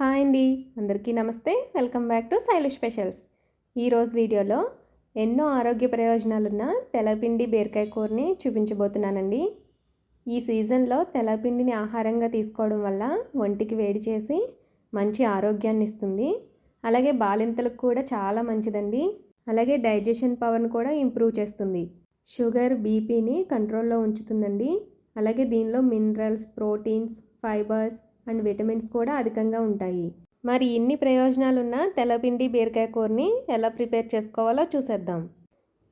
Hi అండి. అందరికీ నమస్తే. Welcome back to Sailu specials. ఈరోజు వీడియోలో ఎన్నో ఆరోగ్య ప్రయోజనాలున్న తెల్లపిండి బీరకాయ కూరని చూపించబోతున్నానండి. ఈ సీజన్లో తెల్లపిండిని ఆహారంగా తీసుకోవడం వల్ల ఒంటికి వేడి చేసి మంచి ఆరోగ్యాన్ని ఇస్తుంది. అలాగే బాలింతలకు కూడా చాలా మంచిదండి. అలాగే డైజెషన్ పవర్ని కూడా ఇంప్రూవ్ చేస్తుంది. షుగర్ బీపీని కంట్రోల్లో ఉంచుతుందండి. అలాగే దీనిలో minerals proteins fibres and vitamins కూడా అధికంగా ఉంటాయి. మరి ఇన్ని ప్రయోజనాలున్న తెల్లపిండి బీరకాయ కూరని ఎలా ప్రిపేర్ చేసుకోవాలో చూసేద్దాం.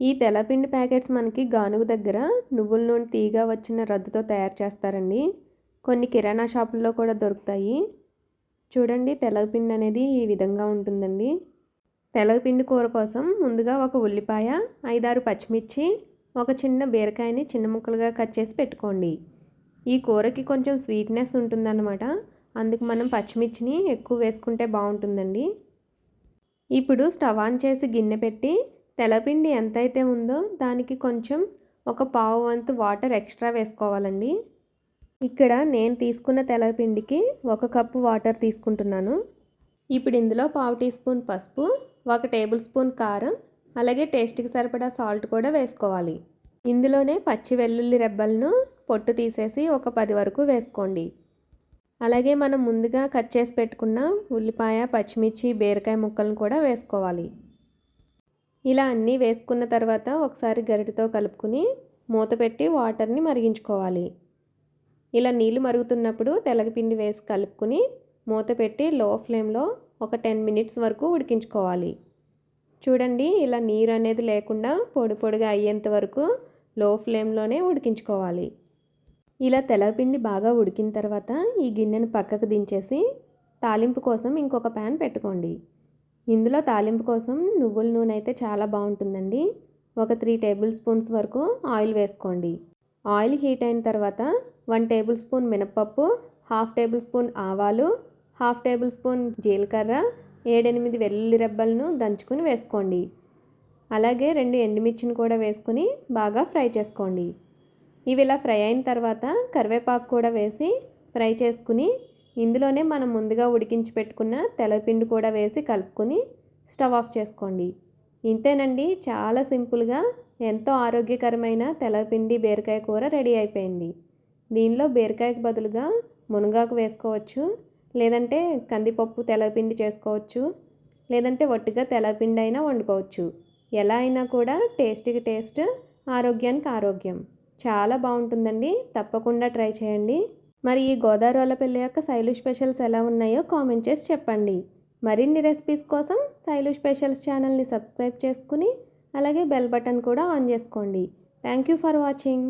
ఈ తెల్లపిండి ప్యాకెట్స్ మనకి గానుగు దగ్గర నువ్వుల నూనె తీగ వచ్చిన రద్దుతో తయారు చేస్తారండి. కొన్ని కిరాణా షాపుల్లో కూడా దొరుకుతాయి. చూడండి తెల్లపిండి అనేది ఈ విధంగా ఉంటుందండి. తెల్లపిండి కూర కోసం ముందుగా ఒక ఉల్లిపాయ ఐదారు పచ్చిమిర్చి ఒక చిన్న బీరకాయని చిన్న ముక్కలుగా కట్ చేసి పెట్టుకోండి. ఈ కూరకి కొంచెం స్వీట్నెస్ ఉంటుందన్నమాట. అందుకు మనం పచ్చిమిర్చిని ఎక్కువ వేసుకుంటే బాగుంటుందండి. ఇప్పుడు స్టవ్ ఆన్ చేసి గిన్నె పెట్టి తెలపిండి ఎంతైతే ఉందో దానికి కొంచెం ఒక పావు వంతు వాటర్ ఎక్స్ట్రా వేసుకోవాలండి. ఇక్కడ నేను తీసుకున్న తెలపిండికి ఒక కప్పు వాటర్ తీసుకుంటున్నాను. ఇప్పుడు ఇందులో పావు టీ స్పూన్ పసుపు ఒక టేబుల్ స్పూన్ కారం అలాగే టేస్ట్కి సరిపడా సాల్ట్ కూడా వేసుకోవాలి. ఇందులోనే పచ్చి వెల్లుల్లి రెబ్బలను పొట్టు తీసేసి ఒక పది వరకు వేసుకోండి. అలాగే మనం ముందుగా కట్ చేసి పెట్టుకున్న ఉల్లిపాయ పచ్చిమిర్చి బీరకాయ ముక్కలను కూడా వేసుకోవాలి. ఇలా అన్నీ వేసుకున్న తర్వాత ఒకసారి గరిటతో కలుపుకుని మూత పెట్టి వాటర్ని మరిగించుకోవాలి. ఇలా నీళ్ళు మరుగుతున్నప్పుడు తెల్లగపిండి వేసి కలుపుకుని మూత పెట్టి లో ఫ్లేమ్లో ఒక టెన్ మినిట్స్ వరకు ఉడికించుకోవాలి. చూడండి ఇలా నీరు అనేది లేకుండా పొడి పొడిగా అయ్యేంత వరకు లో ఫ్లేమ్లోనే ఉడికించుకోవాలి. ఇలా తెల్లపిండి బాగా ఉడికిన తర్వాత ఈ గిన్నెను పక్కకు దించేసి తాలింపు కోసం ఇంకొక ప్యాన్ పెట్టుకోండి. ఇందులో తాలింపు కోసం నువ్వుల నూనె అయితే చాలా బాగుంటుందండి. ఒక త్రీ టేబుల్ స్పూన్స్ వరకు ఆయిల్ వేసుకోండి. ఆయిల్ హీట్ అయిన తర్వాత వన్ టేబుల్ స్పూన్ మినపప్పు హాఫ్ టేబుల్ స్పూన్ ఆవాలు హాఫ్ టేబుల్ స్పూన్ జీలకర్ర ఏడెనిమిది వెల్లుల్లి రెబ్బలను దంచుకుని వేసుకోండి. అలాగే రెండు ఎండుమిర్చిని కూడా వేసుకుని బాగా ఫ్రై చేసుకోండి. ఇవి ఇలా ఫ్రై అయిన తర్వాత కరివేపాకు కూడా వేసి ఫ్రై చేసుకుని ఇందులోనే మనం ముందుగా ఉడికించి పెట్టుకున్న తెల్లపిండి కూడా వేసి కలుపుకొని స్టవ్ ఆఫ్ చేసుకోండి. ఇంతేనండి చాలా సింపుల్గా ఎంతో ఆరోగ్యకరమైన తెల్లపిండి బీరకాయ కూర రెడీ అయిపోయింది. దీనిలో బీరకాయకు బదులుగా మునగాకు వేసుకోవచ్చు లేదంటే కందిపప్పు తెల్లపిండి చేసుకోవచ్చు లేదంటే ఒట్టిగా తెల్లపిండి అయినా వండుకోవచ్చు. ఎలా అయినా కూడా టేస్ట్కి టేస్ట్ ఆరోగ్యానికి ఆరోగ్యం. చాలా బాగుంటుందండి. తప్పకుండా ట్రై చేయండి. మరి ఈ గోదావరి పెళ్ళి యొక్క శైలు స్పెషల్స్ ఎలా ఉన్నాయో కామెంట్ చేసి చెప్పండి. మరిన్ని రెసిపీస్ కోసం శైలు స్పెషల్స్ ఛానల్ని సబ్స్క్రైబ్ చేసుకుని అలాగే బెల్ బటన్ కూడా ఆన్ చేసుకోండి. Thank you for watching.